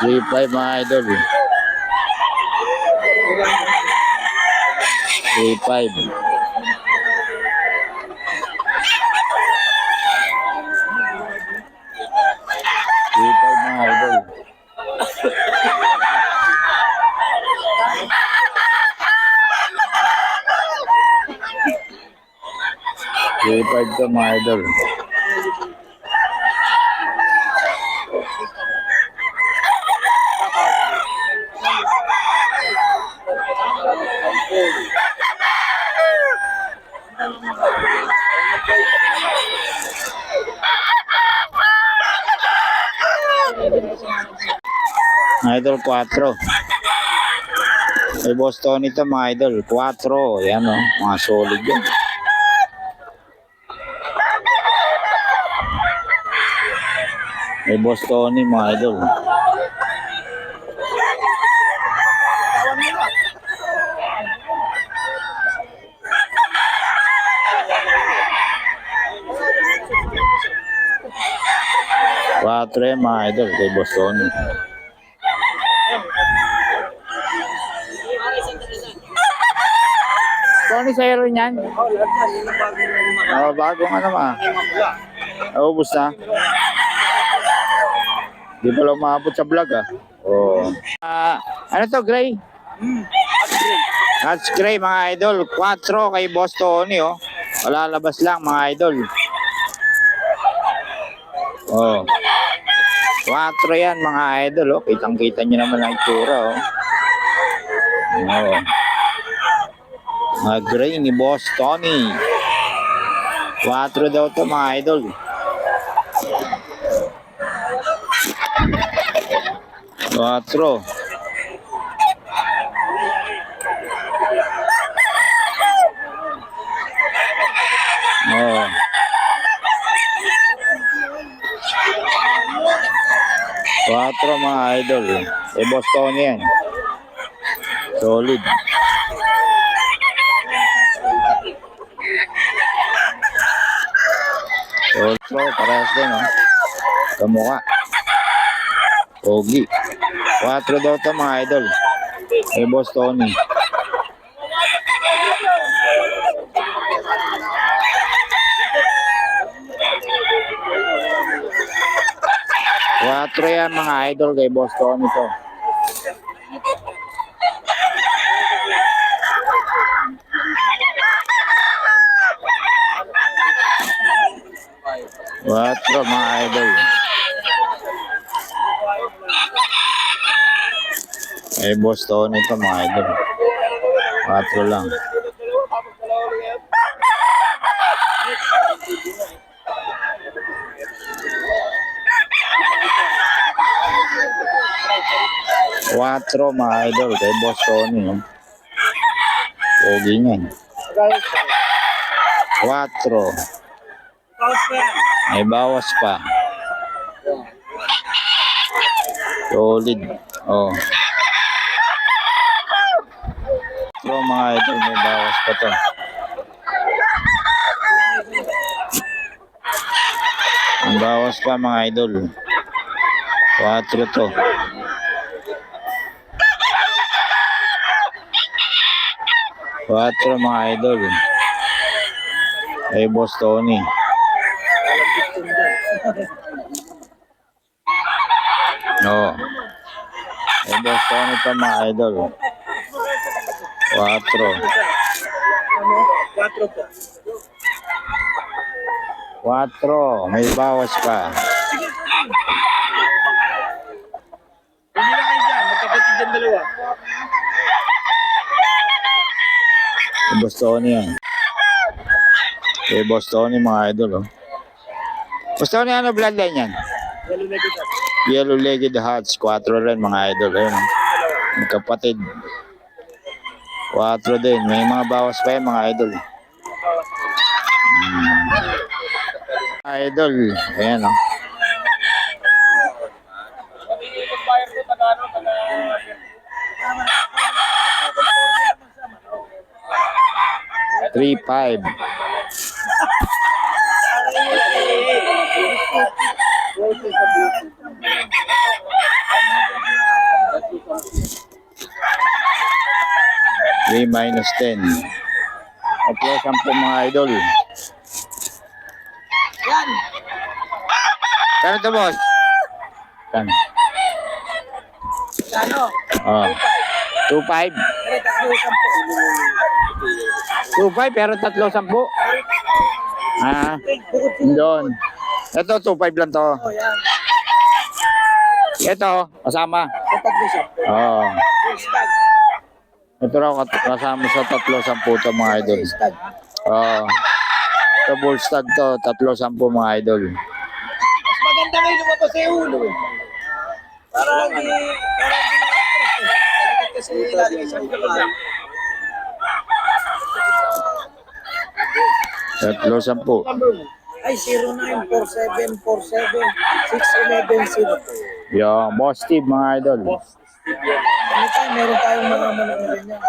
3-5 mga idol. 3-5. Three five mga idol. Three five ka mga idol. Idol 4. May boss Tony to mga idol. 4. Yan o. Mga solid yan. May boss Tony mga idol. Quatro yan mga idol kay Boss Tony. Tony, sa'yo rin yan? Oo, bagong ano ma. Naubos na. Di pala umabot sa vlog ah. Oo. Ah, ano to, Gray? Hats Gray, mga idol. 4 kay Boss Tony, oh. Malalabas lang, mga idol. Oh. 4 yan, mga idol, oh. Kitang-kita nyo naman ang itsura, oh. Oh. Mga gray ni Boss Tony. 4 daw to mga idol. Quatro. Oh. 4 mga idol. Eh, Boston yan. Solid. So, parehas din, oh. Kamukha. Pogi. 4 daw to mga idol. Eh, Boston. Eh. 4 yan mga idol kay Boss Tony to. Watro mga idol. Kay Boss Tony to mga idol. Watro lang. Quatro mga idol kay Boss Tony. oh. Pogi niyan. Quatro. May bawas pa. Solid. Oh. So mga idol, may bawas pa to. Ang bawas pa mga idol. 4 to. Quatro mga idol. Ay Boss Tony. No. Ay Boss Tony pa mga idol. Quatro. Quatro po. Quatro. May bawas pa. Boss Tony yan. Ay Boss Tony mga idol. Oh. Boss Tony ano bloodline yan? Lalo na kita. Yellow Legged Hats. Quatro rin mga idol. Ayun. oh. Magkapatid. Quatro din. May mga bawas pa yan mga idol. Hmm. Idol. Ayan oh. 3-5. Three minus. Okay, sampo mga idol. Yan. Kano to, boss? Kano? Kano? Oh. Two five. Two five. 2.5 pero tatlo, sampu. Ah, doon. Ito, 2.5 lang to. Oh, yan. Ito, kasama. Oo. Stag. Ito raw kasama sa tatlo, sampu to mga idol. Oo. Ito, bull to. Tatlo, sampu mga idol. Mas maganda ngayon lumabas sa ulo. Para hindi, para hindi na-stress eh. Kasi lagi sa ulo. Tatlo, sampu. Ay, 0947476110. Yung boss Steve mga idol. Anytime, meron tayong mga manok na ganyan.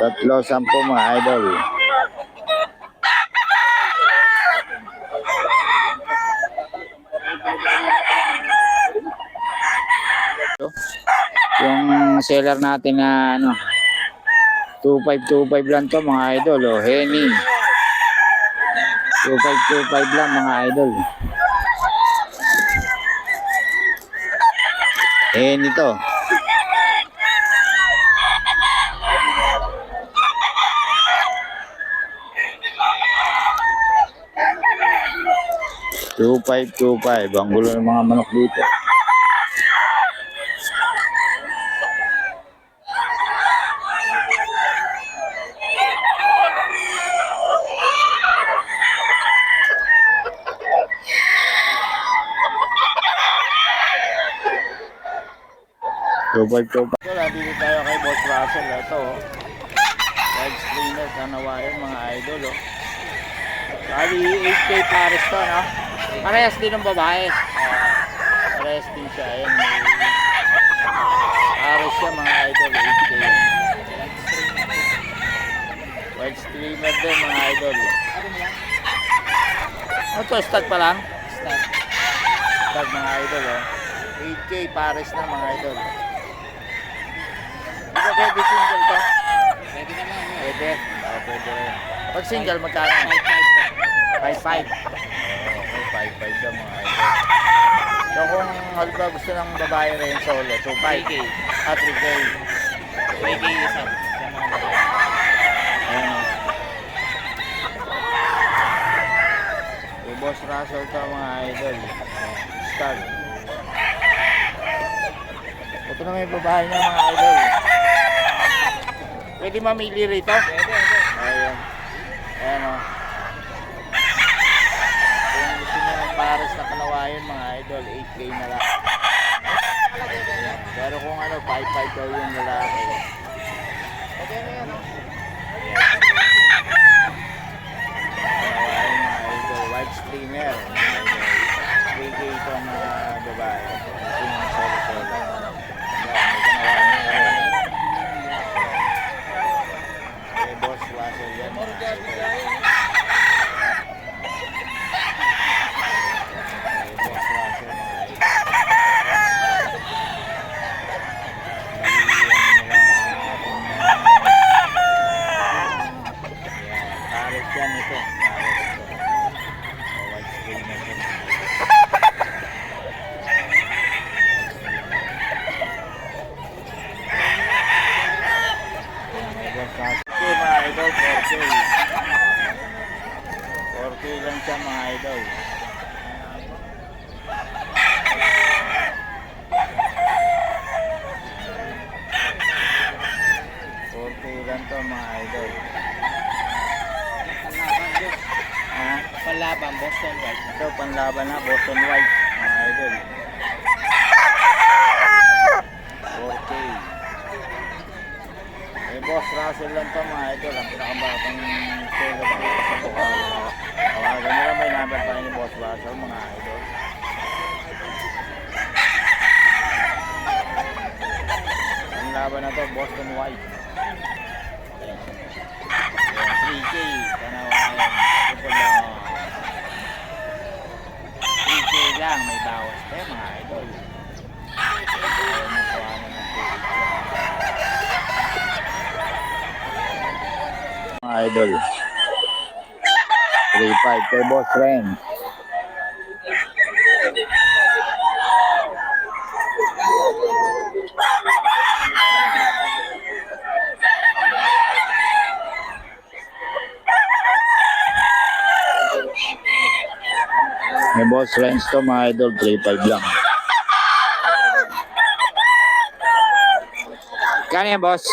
Tatlo, sampu mga idol. Yung seller natin na ano 2525 lang to mga idol oh, Henny. 2525 lang mga idol. Henny to. Two five two five. Ang gulo ng mga manok dito. Two five two five. Wala, dito tayo kay Boss Russell. Ito, oh. Live streamer, kanawayan mga idol, oh. Bali, 8K pares to, no? Parehas din ng babae. Ah, parehas din siya. Ayan, may pares siya mga idol, 8K. White streamer din mga idol. Ano to, stud pa lang? Stud. Stud mga idol, oh. 8K pares na mga idol. Hindi pwede single to? Pwede naman. Pwede. Oo, pwede rin. Pag single, magkano? 5-5. Okay, 5-5 daw mga idol. So kung halimbawa gusto ng babae rin solo, so 5K. At 3K. 3K isa. Boss Russell to mga idol. Start. Ito na may babae niya mga idol. Pwede mamili rito? Pwede, pwede. Ayan. Ayan o. Kung gusto niyo ng pares na kanawayan mga idol, 8K na lang. Ayan. Pero kung ano, 5-5 daw yung lalaki. Pwede na yan, no? Kanawayan mga idol, white streamer. 3K ito mga babae. Ito yung solo-solo. Ayan, may kanawayan na yun. Okay, boss Russell yan. Okay, boss Russell mga idol. Pares yan ito. Pares ito. O, white screen na ito. Okay mga idol, 4K. 4K lang siya idol. Okay lang to mga idol. Ha? Palaban, Boston White. Ito panlaban na Boston White mga idol. 4K. Eh Russell lang to mga idol. Ang pinakabatang solo dito sa Bukalo. Tawagan nyo lang may number tayo ni boss Russell mga idol. Ang laban na to Boston White. Ayan. Ayan, 3K. Kanawayan. Triple lang. lang, may bawas pa yan, mga idol. Ayaw mo kuhanan ng tubig. Mga idol. 3.5 kay Boss Ren. May Boss Ren to mga idol, 3.5 lang. Kano yan, boss?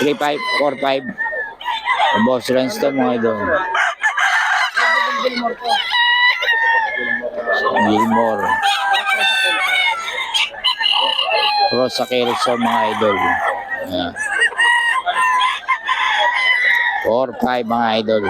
3.5, 4.5. May Boss Ren to mga idol. Gilmore. Rosa Kelso mga idol. Ayan. 4-5 mga idol.